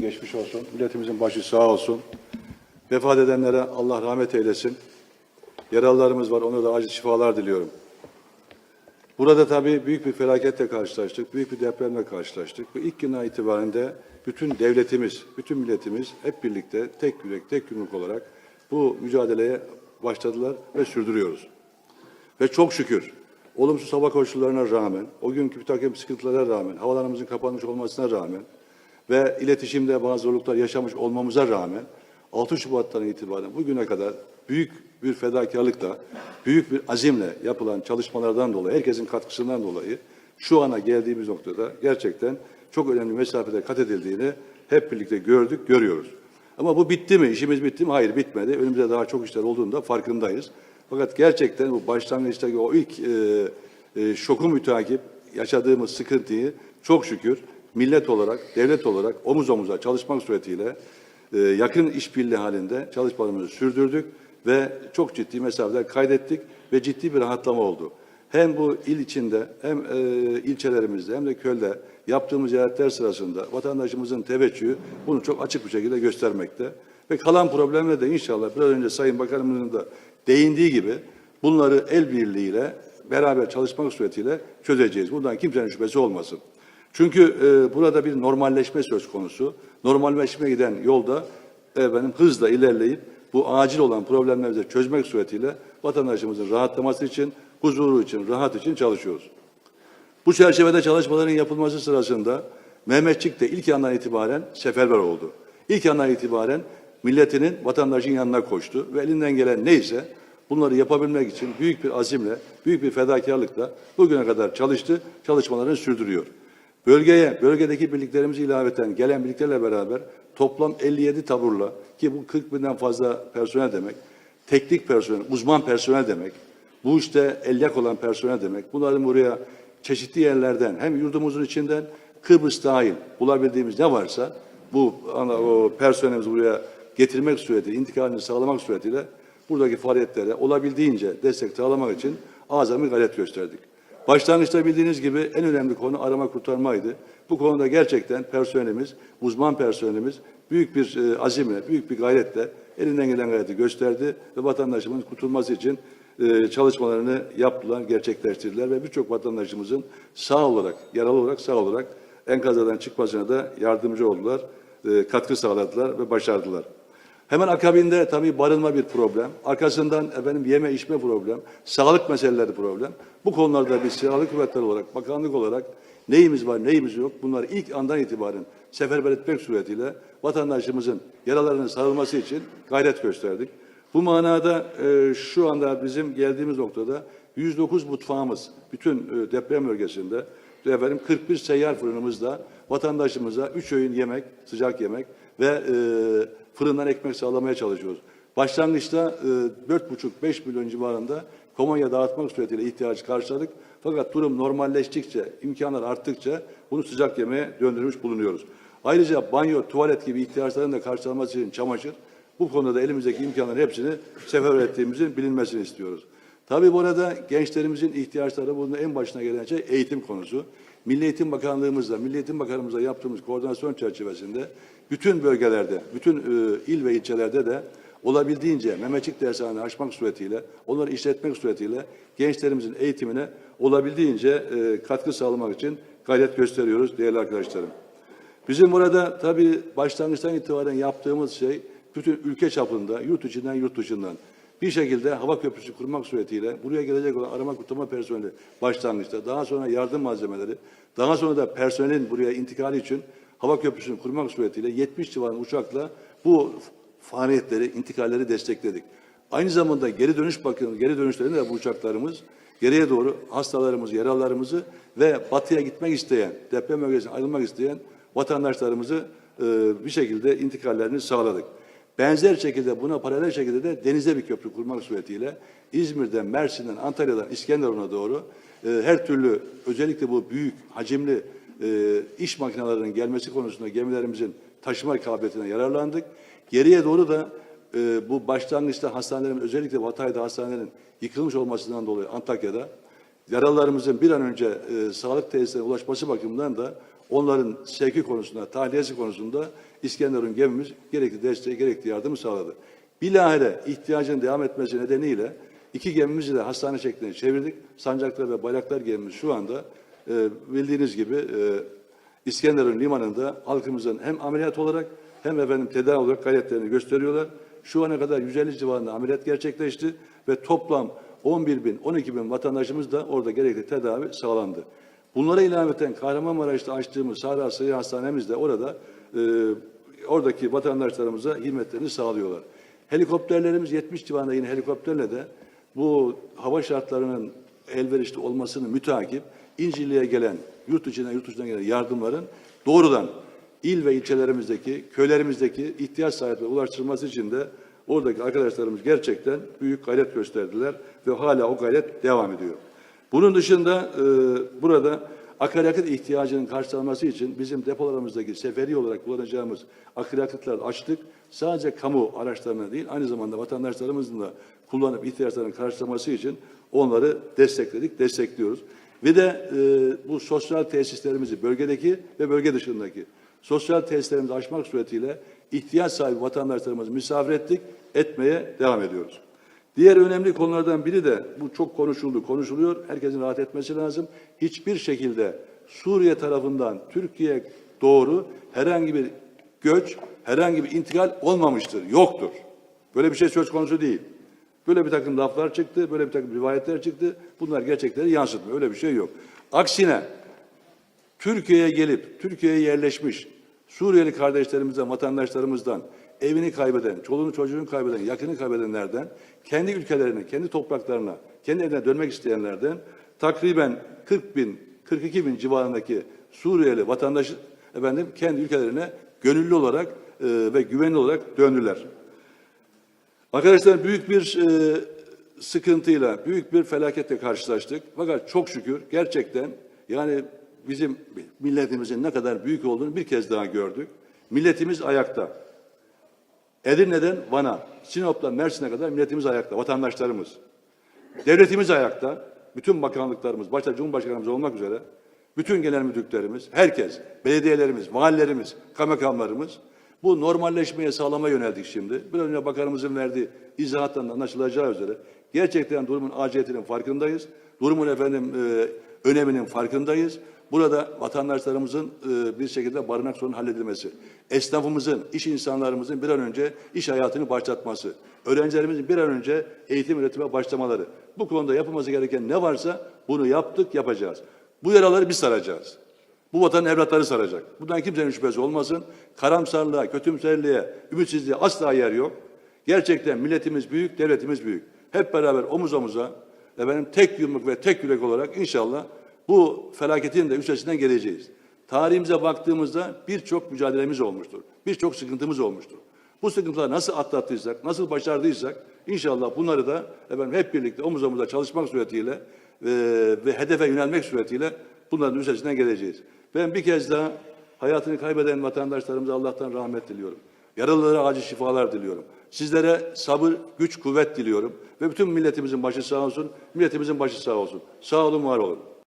geçmiş olsun. Milletimizin başı sağ olsun. Vefat edenlere Allah rahmet eylesin. Yaralılarımız var, onlara da acil şifalar diliyorum. Burada tabii büyük bir felaketle karşılaştık, büyük bir depremle karşılaştık. Ve ilk günden itibaren de bütün devletimiz, bütün milletimiz hep birlikte tek yürek, tek yumruk olarak bu mücadeleye başladılar ve sürdürüyoruz. Ve çok şükür olumsuz hava koşullarına rağmen, o günkü bir takım sıkıntılara rağmen, havalarımızın kapanmış olmasına rağmen ve iletişimde bazı zorluklar yaşamış olmamıza rağmen 6 Şubat'tan itibaren bugüne kadar büyük bir fedakarlıkla, büyük bir azimle yapılan çalışmalardan dolayı, herkesin katkısından dolayı şu ana geldiğimiz noktada gerçekten çok önemli mesafede kat edildiğini hep birlikte gördük, görüyoruz. Ama bu bitti mi? İşimiz bitti mi? Hayır bitmedi. Önümüzde daha çok işler olduğunu da farkındayız. Fakat gerçekten bu başlangıçtaki o ilk e, e, şoku mütakip yaşadığımız sıkıntıyı çok şükür millet olarak, devlet olarak omuz omuza çalışmak suretiyle e, yakın işbirliği halinde çalışmalarımızı sürdürdük ve çok ciddi mesafeler kaydettik ve ciddi bir rahatlama oldu. Hem bu il içinde hem e, ilçelerimizde hem de köyde yaptığımız ziyaretler sırasında vatandaşımızın teveccühü bunu çok açık bir şekilde göstermekte. Ve kalan problemle de inşallah biraz önce Sayın Bakanımızın da değindiği gibi bunları el birliğiyle beraber çalışmak suretiyle çözeceğiz. Bundan kimsenin şüphesi olmasın. Çünkü e, burada bir normalleşme söz konusu. Normalleşme giden yolda efendim, hızla ilerleyip bu acil olan problemlerimizi çözmek suretiyle vatandaşımızın rahatlaması için, huzuru için, rahat için çalışıyoruz. Bu çerçevede çalışmaların yapılması sırasında Mehmetçik de ilk andan itibaren seferber oldu. İlk andan itibaren milletinin, vatandaşın yanına koştu ve elinden gelen neyse bunları yapabilmek için büyük bir azimle, büyük bir fedakarlıkla bugüne kadar çalıştı, çalışmalarını sürdürüyor. Bölgeye, bölgedeki birliklerimizi ilaveten gelen birliklerle beraber toplam 57 taburla ki bu 40 binden fazla personel demek, teknik personel, uzman personel demek, bu işte elyak olan personel demek. Bunların buraya çeşitli yerlerden hem yurdumuzun içinden Kıbrıs dahil bulabildiğimiz ne varsa bu ana- o personelimizi buraya getirmek suretiyle, intikalini sağlamak suretiyle buradaki faaliyetlere olabildiğince destek sağlamak için azami gayret gösterdik. Başlangıçta bildiğiniz gibi en önemli konu arama kurtarmaydı. Bu konuda gerçekten personelimiz, uzman personelimiz büyük bir e, azimle, büyük bir gayretle elinden gelen gayreti gösterdi ve vatandaşımızın kurtulması için e, çalışmalarını yaptılar, gerçekleştirdiler ve birçok vatandaşımızın sağ olarak, yaralı olarak sağ olarak enkazadan çıkmasına da yardımcı oldular, e, katkı sağladılar ve başardılar. Hemen akabinde tabii barınma bir problem. Arkasından efendim yeme içme problem, sağlık meseleleri problem. Bu konularda biz silahlı kuvvetler olarak, bakanlık olarak neyimiz var, neyimiz yok bunları ilk andan itibaren seferber etmek suretiyle vatandaşımızın yaralarının sarılması için gayret gösterdik. Bu manada e, şu anda bizim geldiğimiz noktada 109 mutfağımız bütün e, deprem bölgesinde efendim 41 seyyar fırınımızda vatandaşımıza 3 öğün yemek, sıcak yemek ve e, fırından ekmek sağlamaya çalışıyoruz. Başlangıçta e, 4,5-5 milyon civarında kolonya dağıtmak suretiyle ihtiyacı karşıladık. Fakat durum normalleştikçe, imkanlar arttıkça bunu sıcak yemeğe döndürmüş bulunuyoruz. Ayrıca banyo, tuvalet gibi ihtiyaçların da karşılanması için çamaşır, bu konuda da elimizdeki imkanların hepsini seferber ettiğimizin bilinmesini istiyoruz. Tabii bu arada gençlerimizin ihtiyaçları bunun en başına gelen şey eğitim konusu. Milli Eğitim Bakanlığımızla, Milli Eğitim Bakanlığımızla yaptığımız koordinasyon çerçevesinde bütün bölgelerde, bütün e, il ve ilçelerde de olabildiğince Mehmetçik dershaneleri açmak suretiyle, onları işletmek suretiyle gençlerimizin eğitimine olabildiğince e, katkı sağlamak için gayret gösteriyoruz değerli arkadaşlarım. Bizim burada tabii başlangıçtan itibaren yaptığımız şey bütün ülke çapında, yurt içinden, yurt dışından bir şekilde hava köprüsü kurmak suretiyle buraya gelecek olan arama kurtarma personeli başlangıçta, daha sonra yardım malzemeleri, daha sonra da personelin buraya intikali için hava köprüsünü kurmak suretiyle 70 civarında uçakla bu faaliyetleri, intikalleri destekledik. Aynı zamanda geri dönüş bakın, geri dönüşlerinde de bu uçaklarımız geriye doğru hastalarımızı, yaralılarımızı ve batıya gitmek isteyen, deprem bölgesine ayrılmak isteyen vatandaşlarımızı e, bir şekilde intikallerini sağladık. Benzer şekilde buna paralel şekilde de denize bir köprü kurmak suretiyle İzmir'den, Mersin'den, Antalya'dan İskenderun'a doğru e, her türlü özellikle bu büyük hacimli e, iş makinelerinin gelmesi konusunda gemilerimizin taşıma kabiliyetine yararlandık. Geriye doğru da e, bu başlangıçta hastanelerin özellikle Hatay'da hastanelerin yıkılmış olmasından dolayı Antakya'da yaralılarımızın bir an önce e, sağlık tesislerine ulaşması bakımından da onların sevki konusunda, tahliyesi konusunda İskenderun gemimiz gerekli desteği, gerekli yardımı sağladı. Bilahare ihtiyacın devam etmesi nedeniyle iki gemimizi de hastane şekline çevirdik. Sancaklar ve Bayraktar gemimiz şu anda e, bildiğiniz gibi e, İskenderun limanında halkımızın hem ameliyat olarak hem efendim tedavi olarak gayretlerini gösteriyorlar. Şu ana kadar 150 civarında ameliyat gerçekleşti ve toplam 11 bin, 12 bin vatandaşımız da orada gerekli tedavi sağlandı. Bunlara ilaveten Kahramanmaraş'ta açtığımız Sahra Sıhhi Hastanemiz de orada e, oradaki vatandaşlarımıza hizmetlerini sağlıyorlar. Helikopterlerimiz 70 civarında yine helikopterle de bu hava şartlarının elverişli olmasını mütakip İncirli'ye gelen, yurt içine yurt dışından gelen yardımların doğrudan il ve ilçelerimizdeki, köylerimizdeki ihtiyaç sahiplerine ulaştırılması için de oradaki arkadaşlarımız gerçekten büyük gayret gösterdiler ve hala o gayret devam ediyor. Bunun dışında e, burada akaryakıt ihtiyacının karşılanması için bizim depolarımızdaki seferi olarak kullanacağımız akaryakıtlar açtık. Sadece kamu araçlarına değil aynı zamanda vatandaşlarımızın da kullanıp ihtiyaçlarını karşılaması için onları destekledik, destekliyoruz. Ve de e, bu sosyal tesislerimizi bölgedeki ve bölge dışındaki sosyal tesislerimizi açmak suretiyle ihtiyaç sahibi vatandaşlarımızı misafir ettik, etmeye devam ediyoruz. Diğer önemli konulardan biri de bu çok konuşuldu, konuşuluyor. Herkesin rahat etmesi lazım. Hiçbir şekilde Suriye tarafından Türkiye doğru herhangi bir göç, herhangi bir intikal olmamıştır, yoktur. Böyle bir şey söz konusu değil. Böyle bir takım laflar çıktı, böyle bir takım rivayetler çıktı. Bunlar gerçekleri yansıtmıyor. Öyle bir şey yok. Aksine Türkiye'ye gelip Türkiye'ye yerleşmiş Suriyeli kardeşlerimizden, vatandaşlarımızdan evini kaybeden, çoluğunu çocuğunu kaybeden, yakını kaybedenlerden, kendi ülkelerine, kendi topraklarına, kendi evine dönmek isteyenlerden takriben 40 bin, 42 bin civarındaki Suriyeli vatandaş efendim kendi ülkelerine gönüllü olarak e, ve güvenli olarak döndüler. Arkadaşlar büyük bir e, sıkıntıyla, büyük bir felaketle karşılaştık. Fakat çok şükür gerçekten yani bizim milletimizin ne kadar büyük olduğunu bir kez daha gördük. Milletimiz ayakta. Edirne'den Van'a, Sinop'tan Mersin'e kadar milletimiz ayakta, vatandaşlarımız. Devletimiz ayakta, bütün bakanlıklarımız, başta Cumhurbaşkanımız olmak üzere, bütün genel müdürlüklerimiz, herkes, belediyelerimiz, mahallelerimiz, kaymakamlarımız bu normalleşmeye sağlamaya yöneldik şimdi. Bir önce bakanımızın verdiği izahattan anlaşılacağı üzere gerçekten durumun aciliyetinin farkındayız. Durumun efendim e, öneminin farkındayız. Burada vatandaşlarımızın e, bir şekilde barınak sorunun halledilmesi, esnafımızın, iş insanlarımızın bir an önce iş hayatını başlatması, öğrencilerimizin bir an önce eğitim üretime başlamaları. Bu konuda yapılması gereken ne varsa bunu yaptık, yapacağız. Bu yaraları biz saracağız. Bu vatanın evlatları saracak. Bundan kimsenin şüphesi olmasın. Karamsarlığa, kötümserliğe, ümitsizliğe asla yer yok. Gerçekten milletimiz büyük, devletimiz büyük. Hep beraber omuz omuza, efendim tek yumruk ve tek yürek olarak inşallah bu felaketin de üstesinden geleceğiz. Tarihimize baktığımızda birçok mücadelemiz olmuştur. Birçok sıkıntımız olmuştur. Bu sıkıntıları nasıl atlattıysak, nasıl başardıysak inşallah bunları da efendim hep birlikte omuz omuza çalışmak suretiyle e, ve hedefe yönelmek suretiyle bunların üstesinden geleceğiz. Ben bir kez daha hayatını kaybeden vatandaşlarımıza Allah'tan rahmet diliyorum. Yaralılara acil şifalar diliyorum. Sizlere sabır, güç, kuvvet diliyorum. Ve bütün milletimizin başı sağ olsun, milletimizin başı sağ olsun. Sağ olun, var olun.